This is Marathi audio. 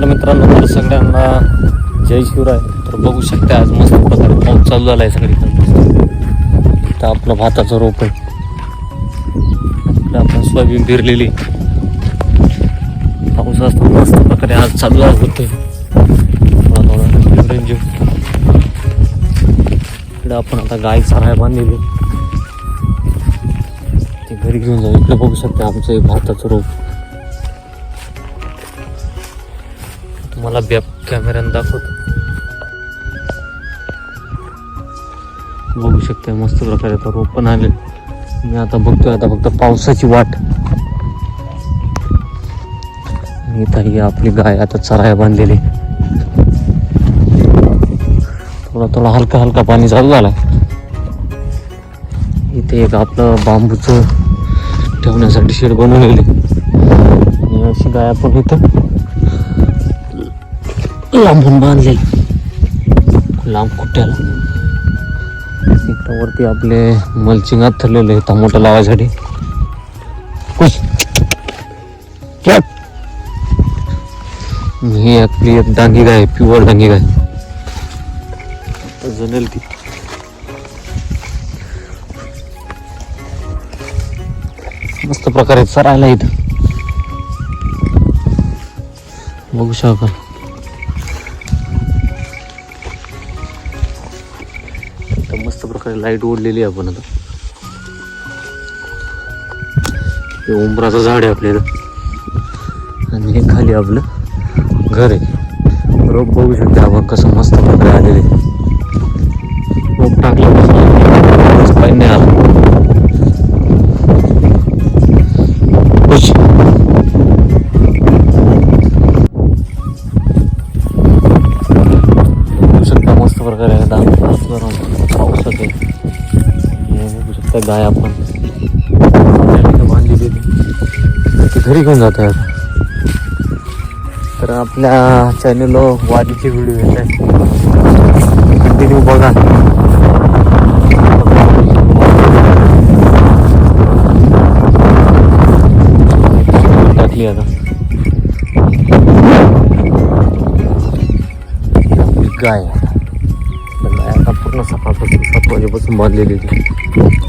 नमस्कार मित्रांनो तर सगळ्यांना जय शिवराय. तर बघू शकता आज मस्त प्रकारे पाऊस चालू झाला आहे सगळीकडे. तर आपलं भाताचं रोप आहे. आपण सोयाबीन पेरलेली. पाऊस असतो मस्त प्रकारे आज चालू आज थोडा थोडा रेंज इकडं आपण आता गाय चाराय बांधलेली. ते घरी घेऊन जाऊ. इकडे बघू शकता आमचं भाताचं रोप. तुम्हाला बॅक कॅमेऱ्यानं दाखवतो. बघू शकता मस्त प्रकारे आता रोप पण आले मी आता बघतोय आता फक्त पावसाची वाट. आणि इथं ही आपली गाय आता चराया बांधलेली. थोडा थोडा हलका हलका पाणी चालू झाला इथे एक आपलं बांबूचं ठेवण्यासाठी शेड बनवलेली. आणि अशी गाय आपण इथं लांबून बांधलेली लांब कुट्याला इकडं वरती आपले मल्चिंग ठरलेले टमाटो लावायसाठी. ही आपली एक डांगी गाय प्युअर डांगी गाय जनेल ती. मस्त प्रकारे चरायला इथं. बघू शकाल प्रकारे लाइट ओढलेली आहे आपण आता. हे उंबराचं झाड आहे आपल्या आणि हे खाली आपलं घर आहे. रोप बघू शकता आपण कसं मस्त प्रकारे आलेले रोप टाकल्यापासून काही नाही आला. खुश बघू शकता मस्त प्रकारे एकदा मस्त पाऊस होते बघू शकता गाय आपण बांधलेली ती घरी घेऊन जातो आता तर आपल्या चॅनलवर वादीचे व्हिडिओ येत आहेत कंटिन्यू बघा टाकली आता आपली गाय आहे. तर गाय आता पूर्ण सकाळपासून सात वाजेपासून बांधलेली होती